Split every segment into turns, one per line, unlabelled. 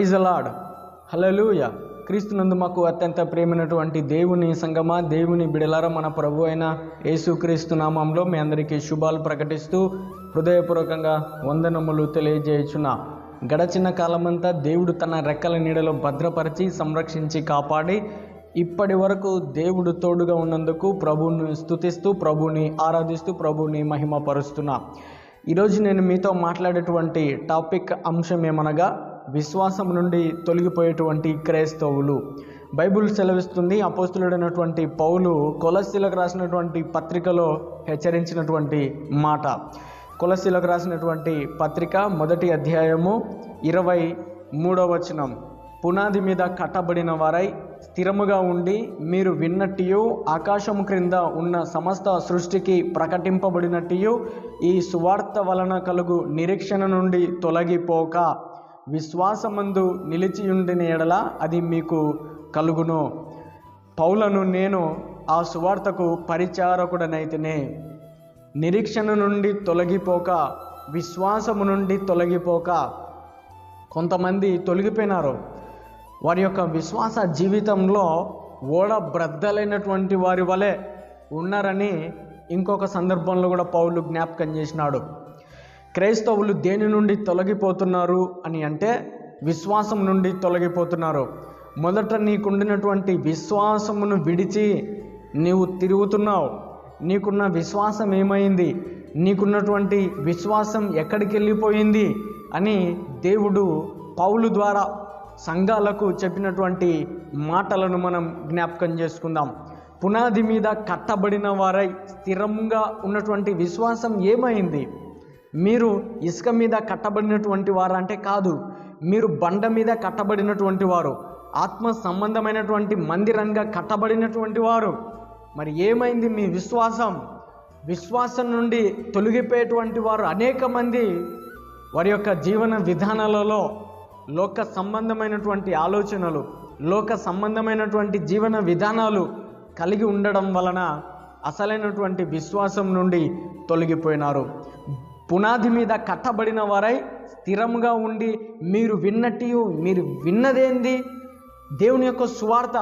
Praise అలాడ్ హలలుయ క్రీస్తునందు మాకు అత్యంత ప్రేమైనటువంటి దేవుని సంగమా దేవుని బిడలారా మన ప్రభు అయిన యేసుక్రీస్తు నామంలో మీ అందరికీ శుభాలు ప్రకటిస్తూ హృదయపూర్వకంగా వందనములు తెలియజేయుచున్నా. గడచిన కాలమంతా దేవుడు తన రెక్కల నీడలో భద్రపరిచి సంరక్షించి కాపాడి ఇప్పటి వరకు దేవుడు తోడుగా ఉన్నందుకు ప్రభువుని స్తుతిస్తూ ప్రభువుని ఆరాధిస్తూ ప్రభువుని మహిమపరుస్తున్నా. ఈరోజు నేను మీతో మాట్లాడేటువంటి టాపిక్ అంశం ఏమనగా విశ్వాసం నుండి తొలగిపోయేటువంటి క్రైస్తవులు. బైబిల్ సెలవిస్తుంది అపోస్తులుడైనటువంటి పౌలు కొలస్సీలకు రాసినటువంటి పత్రికలో హెచ్చరించినటువంటి మాట. కొలస్సీలకు రాసినటువంటి పత్రిక మొదటి అధ్యాయము ఇరవై మూడవ వచనం. పునాది మీద కట్టబడిన వారై స్థిరముగా ఉండి మీరు విన్నట్టియు ఆకాశము క్రింద ఉన్న సమస్త సృష్టికి ప్రకటింపబడినట్టియు ఈ సువార్త వలన కలుగు నిరీక్షణ నుండి తొలగిపోక. విశ్వాసమందు నిలిచియుండిన ఎడల అది మీకు కలుగును. పౌలను నేను ఆ సువార్తకు పరిచారకుడనైతేనే. నిరీక్షణ నుండి తొలగిపోక విశ్వాసము నుండి తొలగిపోక కొంతమంది తొలగిపోయినారు. వారి యొక్క విశ్వాస జీవితంలో ఓడ బ్రద్దలైనటువంటి వారి వలె ఉన్నారని ఇంకొక సందర్భంలో కూడా పౌలు జ్ఞాపకం చేసినాడు. క్రైస్తవులు దేని నుండి తొలగిపోతున్నారు అని అంటే విశ్వాసం నుండి తొలగిపోతున్నారు. మొదట నీకుండినటువంటి విశ్వాసమును విడిచి నీవు తిరుగుతున్నావు. నీకున్న విశ్వాసం ఏమైంది? నీకున్నటువంటి విశ్వాసం ఎక్కడికి వెళ్ళిపోయింది? అని దేవుడు పౌలు ద్వారా సంఘాలకు చెప్పినటువంటి మాటలను మనం జ్ఞాపకం చేసుకుందాం. పునాది మీద కట్టబడిన వారై స్థిరంగా ఉన్నటువంటి విశ్వాసం ఏమైంది? మీరు ఇసుక మీద కట్టబడినటువంటి వారు అంటే కాదు మీరు బండ మీద కట్టబడినటువంటి వారు ఆత్మ సంబంధమైనటువంటి మందిరంగా కట్టబడినటువంటి వారు. మరి ఏమైంది మీ విశ్వాసం? విశ్వాసం నుండి తొలగిపోయేటువంటి వారు అనేక మంది. వారి యొక్క జీవన విధానాలలో లోక సంబంధమైనటువంటి ఆలోచనలు లోక సంబంధమైనటువంటి జీవన విధానాలు కలిగి ఉండడం వలన అసలైనటువంటి విశ్వాసం నుండి తొలగిపోయినారు. పునాది మీద కట్టబడిన వారై స్థిరంగా ఉండి మీరు విన్నట్టు మీరు విన్నదేంది? దేవుని యొక్క సువార్త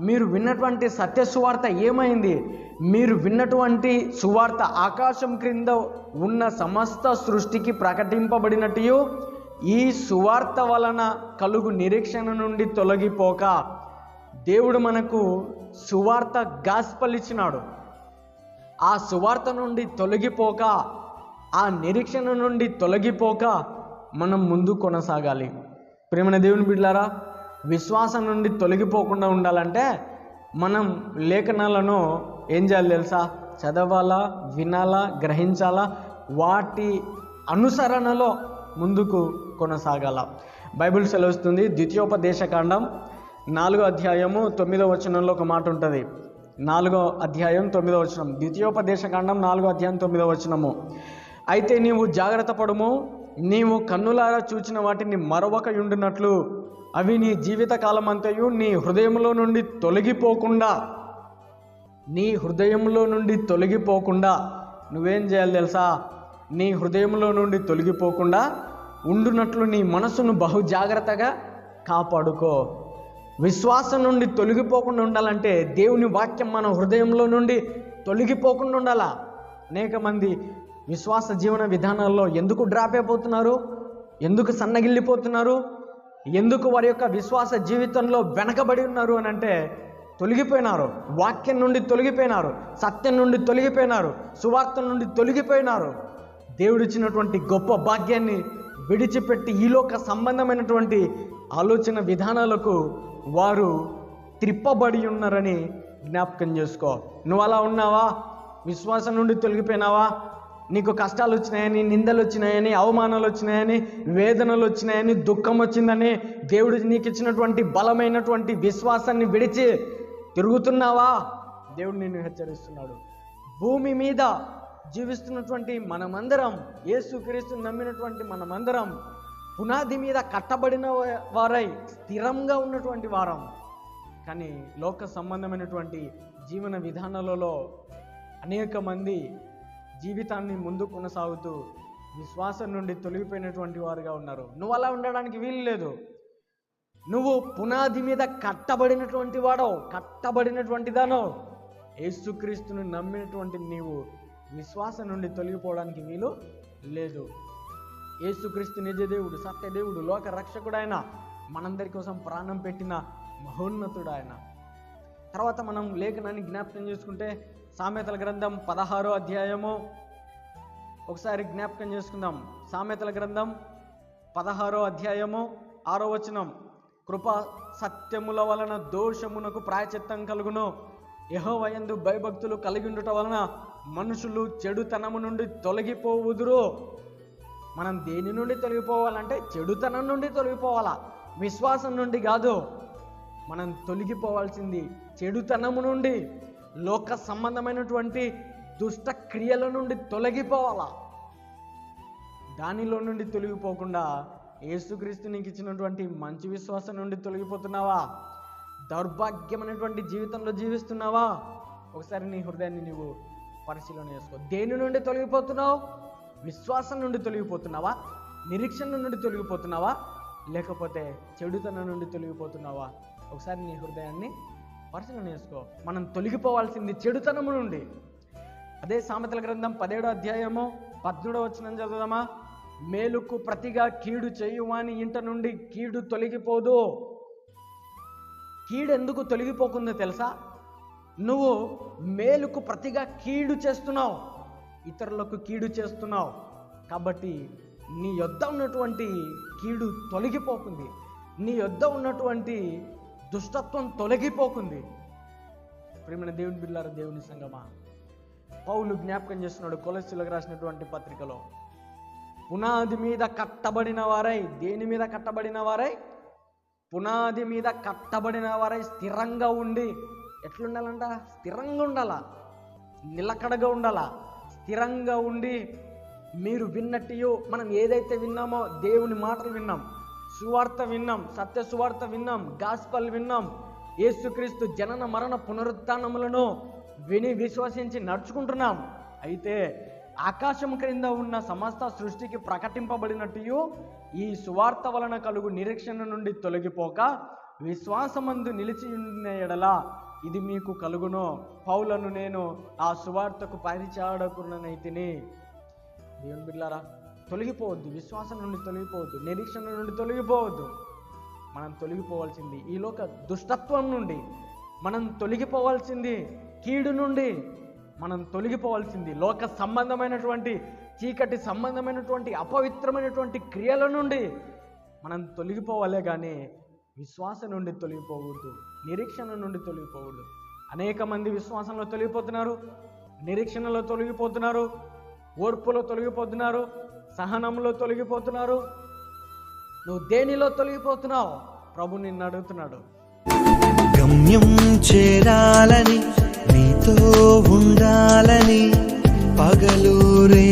మీరు విన్నటువంటి సత్య సువార్త ఏమైంది? మీరు విన్నటువంటి సువార్త ఆకాశం క్రింద ఉన్న సమస్త సృష్టికి ప్రకటింపబడినట్టు ఈ సువార్త వలన కలుగు నిరీక్షణ నుండి తొలగిపోక దేవుడు మనకు సువార్త గాస్పలిచ్చినాడు. ఆ సువార్త నుండి తొలగిపోక ఆ నిరీక్షణ నుండి తొలగిపోక మనం ముందు కొనసాగాలి. ప్రేమన దేవుని బిడ్లారా విశ్వాసం నుండి తొలగిపోకుండా ఉండాలంటే మనం లేఖనాలను ఏం చేయాలి తెలుసా? చదవాలా వినాలా గ్రహించాలా? వాటి అనుసరణలో ముందుకు కొనసాగాల. బైబిల్ సెలవుస్తుంది ద్వితీయోపదేశకాండం నాలుగో అధ్యాయము తొమ్మిదో వచనంలో ఒక మాట ఉంటుంది. నాలుగో అధ్యాయం తొమ్మిదో వచనం. ద్వితీయోపదేశకాండం నాలుగో అధ్యాయం తొమ్మిదో వచనము. అయితే నీవు జాగ్రత్త పడుము. నీవు కన్నులారా చూచిన వాటిని మరొక ఉండినట్లు అవి నీ జీవిత కాలమంతయు నీ హృదయంలో నుండి తొలగిపోకుండా. నీ హృదయంలో నుండి తొలగిపోకుండా. నువ్వేం చేయాలి తెలుసా? నీ హృదయంలో నుండి తొలగిపోకుండా ఉండునట్లు నీ మనసును బహు జాగ్రత్తగా కాపాడుకో. విశ్వాసం నుండి తొలగిపోకుండా ఉండాలంటే దేవుని వాక్యం మన హృదయంలో నుండి తొలగిపోకుండా ఉండాలా? అనేక మంది విశ్వాస జీవన విధానాల్లో ఎందుకు డ్రాప్ అయిపోతున్నారు? ఎందుకు సన్నగిల్లిపోతున్నారు? ఎందుకు వారి యొక్క విశ్వాస జీవితంలో వెనకబడి ఉన్నారు అని అంటే తొలగిపోయినారు. వాక్యం నుండి తొలగిపోయినారు. సత్యం నుండి తొలగిపోయినారు. సువార్త నుండి తొలగిపోయినారు. దేవుడిచ్చినటువంటి గొప్ప భాగ్యాన్ని విడిచిపెట్టి ఈలోక సంబంధమైనటువంటి ఆలోచన విధానాలకు వారు త్రిప్పబడి ఉన్నారని జ్ఞాపకం చేసుకో. నువ్వు అలా ఉన్నావా? విశ్వాసం నుండి తొలగిపోయినావా? నీకు కష్టాలు వచ్చినాయని నిందలు వచ్చినాయని అవమానాలు వచ్చినాయని వేదనలు వచ్చినాయని దుఃఖం వచ్చిందని దేవుడు నీకు ఇచ్చినటువంటి బలమైనటువంటి విశ్వాసాన్ని విడిచి తిరుగుతున్నావా? దేవుడు నిన్ను హెచ్చరిస్తున్నాడు. భూమి మీద జీవిస్తున్నటువంటి మనమందరం యేసుక్రీస్తుని నమ్మినటువంటి మనమందరం పునాది మీద కట్టబడిన వారై స్థిరంగా ఉన్నటువంటి వారం. కానీ లోక సంబంధమైనటువంటి జీవన విధానాలలో అనేక మంది జీవితాన్ని ముందు కొనసాగుతూ విశ్వాసం నుండి తొలగిపోయినటువంటి వారుగా ఉన్నారు. నువ్వు అలా ఉండడానికి వీలు లేదు. నువ్వు పునాది మీద కట్టబడినటువంటి వాడో కట్టబడినటువంటి దానో యేసుక్రీస్తుని నమ్మినటువంటి నీవు విశ్వాసం నుండి తొలగిపోవడానికి వీలు లేదు. యేసుక్రీస్తు నిజదేవుడు సత్యదేవుడు లోక రక్షకుడు ఆయన మనందరి కోసం ప్రాణం పెట్టిన మహోన్నతుడు ఆయన తర్వాత మనం లేఖనాన్ని జ్ఞాపకం చేసుకుంటే సామెతల గ్రంథం పదహారో అధ్యాయము. ఒకసారి జ్ఞాపకం చేసుకుందాం. సామెతల గ్రంథం పదహారో అధ్యాయము ఆరో వచనం. కృప సత్యముల వలన దోషమునకు ప్రాయచిత్తం కలుగును. యహోవయందు భయభక్తులు కలిగి ఉండుట వలన మనుషులు చెడుతనము నుండి తొలగిపోవుదురు. మనం దేని నుండి తొలగిపోవాలంటే చెడుతనం నుండి తొలగిపోవాలా? విశ్వాసం నుండి కాదు. మనం తొలగిపోవాల్సింది చెడుతనము నుండి. లోక సంబంధమైనటువంటి దుష్ట క్రియల నుండి తొలగిపోవాలా? దానిలో నుండి తొలగిపోకుండా యేసుక్రీస్తు నీకు ఇచ్చినటువంటి మంచి విశ్వాసం నుండి తొలగిపోతున్నావా? దౌర్భాగ్యమైనటువంటి జీవితంలో జీవిస్తున్నావా? ఒకసారి నీ హృదయాన్ని నీవు పరిశీలన చేసుకో. దేని నుండి తొలగిపోతున్నావు? విశ్వాసం నుండి తొలగిపోతున్నావా? నిరీక్షణ నుండి తొలగిపోతున్నావా? లేకపోతే చెడుతనం నుండి తొలగిపోతున్నావా? ఒకసారి నీ హృదయాన్ని పరిశీలన చేసుకో. మనం తొలగిపోవాల్సింది చెడుతనము నుండి. అదే సామెతల గ్రంథం పదేడో అధ్యాయము పద్మూడో వచ్చిన చదువుదామా? మేలుకు ప్రతిగా కీడు చేయువాని ఇంట నుండి కీడు తొలగిపోదు. కీడు ఎందుకు తొలగిపోకుందో తెలుసా? నువ్వు మేలుకు ప్రతిగా కీడు చేస్తున్నావు. ఇతరులకు కీడు చేస్తున్నావు. కాబట్టి నీ యొద్ద ఉన్నటువంటి కీడు తొలగిపోకుంది. నీ యొద్ద ఉన్నటువంటి దుష్టత్వం తొలగిపోకుంది. ప్రేమైన దేవుని బిడ్డారా దేవుని సంగమా పౌలు జ్ఞాపకం చేస్తున్నాడు కొలసిలకు రాసినటువంటి పత్రికలో పునాది మీద కట్టబడిన వారై దేని మీద కట్టబడిన వారై? పునాది మీద కట్టబడిన వారై స్థిరంగా ఉండి ఎట్లుండాలంట? స్థిరంగా ఉండాలా? నిలకడగా ఉండాలా? స్థిరంగా ఉండి మీరు విన్నట్టు మనం ఏదైతే విన్నామో దేవుని మాటలు విన్నాం. సువార్త విన్నాం సత్య సువార్త విన్నాం గాస్పల్ విన్నాం. యేసుక్రీస్తు జనన మరణ పునరుత్నములను విని విశ్వసించి నడుచుకుంటున్నాం. అయితే ఆకాశం క్రింద ఉన్న సమస్త సృష్టికి ప్రకటింపబడినట్టు ఈ సువార్త వలన కలుగు నిరీక్షణ నుండి తొలగిపోక విశ్వాసమందు నిలిచి ఉన్న ఎడల ఇది మీకు కలుగును. పౌలను నేను ఆ సువార్తకు పరిచాడకున్ననైతిని దేవుని బిడ్డారా తొలగిపోవద్దు. విశ్వాసం నుండి తొలగిపోవద్దు. నిరీక్షణ నుండి తొలగిపోవద్దు. మనం తొలగిపోవాల్సింది ఈ లోక దుష్టత్వం నుండి. మనం తొలగిపోవాల్సింది కీడు నుండి. మనం తొలగిపోవాల్సింది లోక సంబంధమైనటువంటి చీకటి సంబంధమైనటువంటి అపవిత్రమైనటువంటి క్రియల నుండి. మనం తొలగిపోవాలే కానీ విశ్వాసం నుండి తొలగిపోకూడదు నిరీక్షణ నుండి తొలగిపోకూడదు అనేక మంది విశ్వాసంలో తొలగిపోతున్నారు నిరీక్షణలో తొలగిపోతున్నారు ఓర్పులో తొలగిపోతున్నారు సహనంలో తొలగిపోతున్నారు. నువ్వు దేనిలో తొలగిపోతున్నావు? ప్రభు నిన్ను అడుగుతున్నాడు.
గమ్యం చేరాలని నీతో ఉండాలని పగలు రే